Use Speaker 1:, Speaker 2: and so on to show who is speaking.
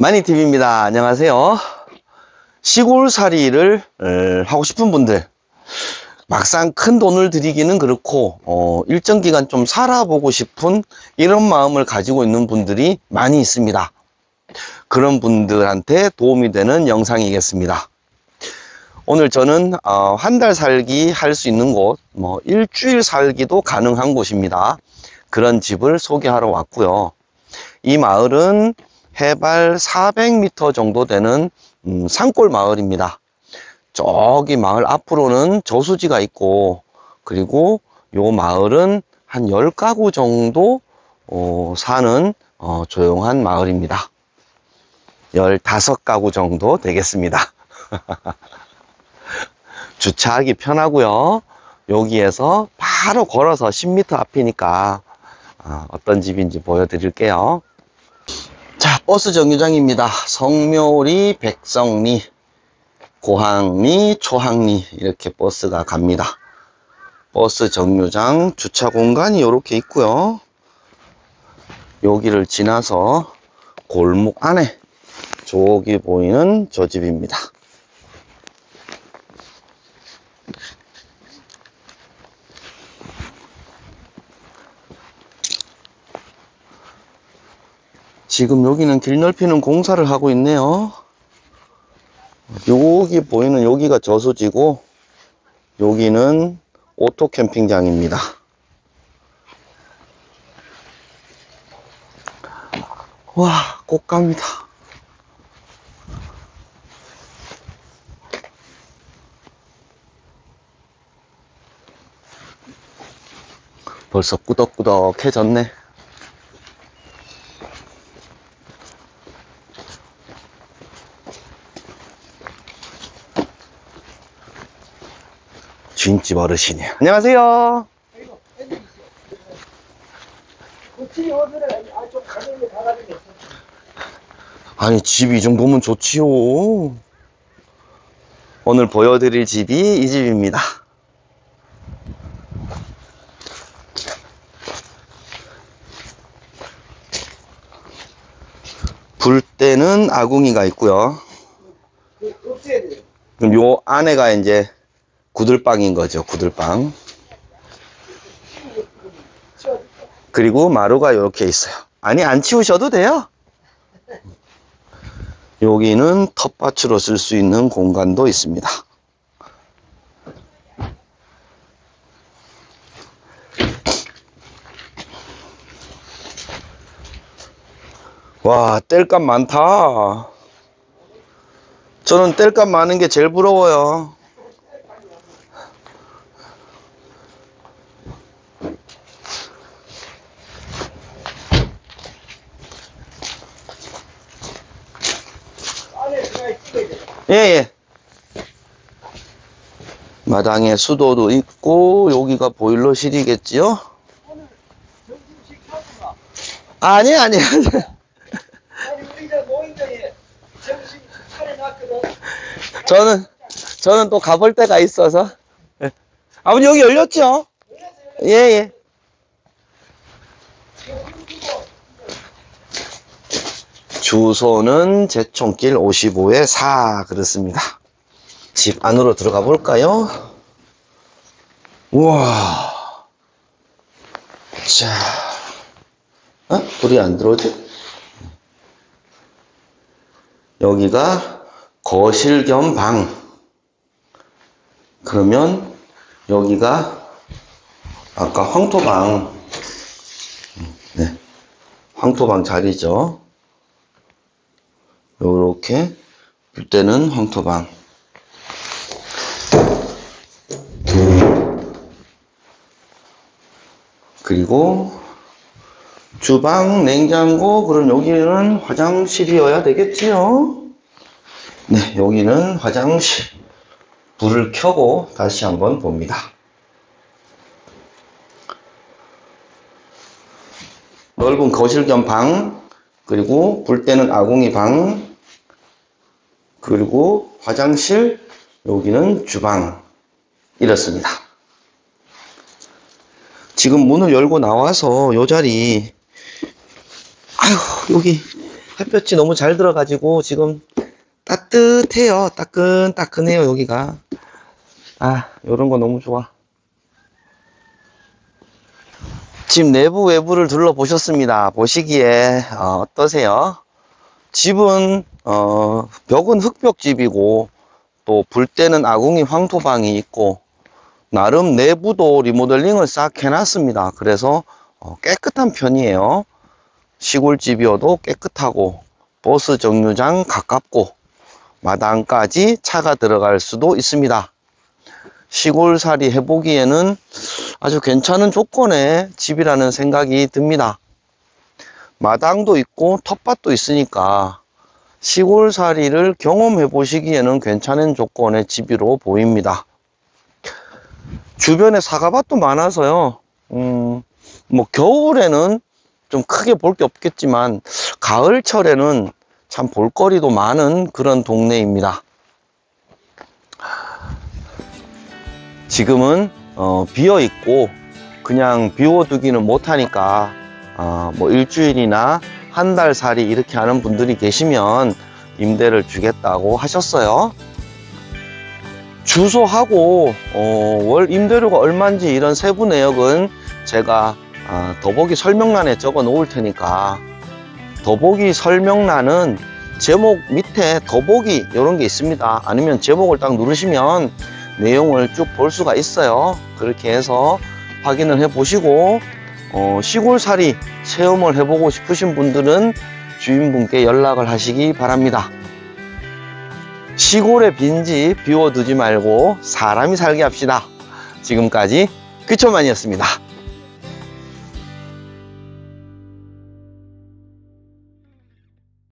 Speaker 1: 마니TV입니다. 안녕하세요. 시골살이를 어, 하고 싶은 분들, 막상 큰 돈을 들이기는 그렇고, 어, 일정 기간 좀 살아보고 싶은 이런 마음을 가지고 있는 분들이 많이 있습니다. 그런 분들한테 도움이 되는 영상이겠습니다. 오늘 저는 어, 한 달 살기 할 수 있는 곳, 뭐 일주일 살기도 가능한 곳입니다. 그런 집을 소개하러 왔고요. 이 마을은 해발 400m 정도 되는 음, 산골 마을입니다. 저기 마을 앞으로는 저수지가 있고 그리고 요 마을은 한 10가구 정도 어, 사는 어, 조용한 마을입니다. 15가구 정도 되겠습니다. 주차하기 편하고요. 여기에서 바로 걸어서 10m 앞이니까 어, 어떤 집인지 보여드릴게요. 자, 버스 정류장입니다. 성묘리, 백성리, 고항리, 초항리 이렇게 버스가 갑니다. 버스 정류장 주차 공간이 이렇게 있고요. 여기를 지나서 골목 안에 저기 보이는 저 집입니다. 지금 여기는 길 넓히는 공사를 하고 있네요. 여기 보이는 여기가 저수지고 여기는 오토 캠핑장입니다. 와, 꽃갑니다. 벌써 꾸덕꾸덕해졌네. 주인집 어르신이. 안녕하세요. 아니, 집이 이 정도면 좋지요. 오늘 보여드릴 집이 이 집입니다. 불 때는 아궁이가 있고요. 그럼 요 안에가 이제 구들방인 거죠, 구들방. 그리고 마루가 이렇게 있어요. 아니, 안 치우셔도 돼요. 여기는 텃밭으로 쓸 수 있는 공간도 있습니다. 와, 뗄감 많다. 저는 뗄감 많은 게 제일 부러워요.
Speaker 2: 안에 들어가 찍어야 돼.
Speaker 1: 예, 예. 마당에 수도도 있고, 여기가 보일러실이겠지요? 아니, 아니, 아니.
Speaker 2: 아니 우리 저 노인정에 점심 차려놨거든.
Speaker 1: 저는, 저는 또 가볼 데가 있어서. 예. 아버님, 여기 열렸죠? 예, 예. 주소는 제총길 55에 4 그렇습니다. 집 안으로 들어가 볼까요? 우와. 자, 어? 불이 안 들어오지? 여기가 거실 겸 방. 그러면 여기가 아까 황토방. 네. 황토방 자리죠. 요렇게 불 때는 황토방. 그리고 주방, 냉장고, 그럼 여기는 화장실이어야 되겠지요? 네, 여기는 화장실. 불을 켜고 다시 한번 봅니다. 넓은 거실 겸 방, 그리고 불 때는 아궁이 방, 그리고 화장실, 여기는 주방. 이렇습니다. 지금 문을 열고 나와서 요 자리, 아유, 여기 햇볕이 너무 잘 들어가지고 지금 따뜻해요. 따끈따끈해요, 여기가. 아, 요런 거 너무 좋아. 집 내부 외부를 둘러보셨습니다. 보시기에 어, 어떠세요? 집은 어, 벽은 흙벽집이고 또 불 때는 아궁이 황토방이 있고 나름 내부도 리모델링을 싹 해놨습니다. 그래서 어, 깨끗한 편이에요. 시골집이어도 깨끗하고 버스 정류장 가깝고 마당까지 차가 들어갈 수도 있습니다. 시골살이 해보기에는 아주 괜찮은 조건의 집이라는 생각이 듭니다. 마당도 있고 텃밭도 있으니까 시골살이를 경험해 보시기에는 괜찮은 조건의 집으로 보입니다. 주변에 사과밭도 많아서요. 음, 뭐 겨울에는 좀 크게 볼 게 없겠지만 가을철에는 참 볼거리도 많은 그런 동네입니다. 지금은 어, 비어 있고 그냥 비워두기는 못하니까 어, 뭐 일주일이나 한 달 살이 이렇게 하는 분들이 계시면 임대를 주겠다고 하셨어요. 주소하고 어, 월 임대료가 얼마인지 이런 세부 내역은 제가 아, 더보기 설명란에 적어 놓을 테니까 더보기 설명란은 제목 밑에 더보기 이런 게 있습니다. 아니면 제목을 딱 누르시면 내용을 쭉 볼 수가 있어요. 그렇게 해서 확인을 해 보시고 어, 시골살이 체험을 해보고 싶으신 분들은 주인분께 연락을 하시기 바랍니다. 시골의 빈집 비워두지 말고 사람이 살게 합시다. 지금까지 귀초만이었습니다.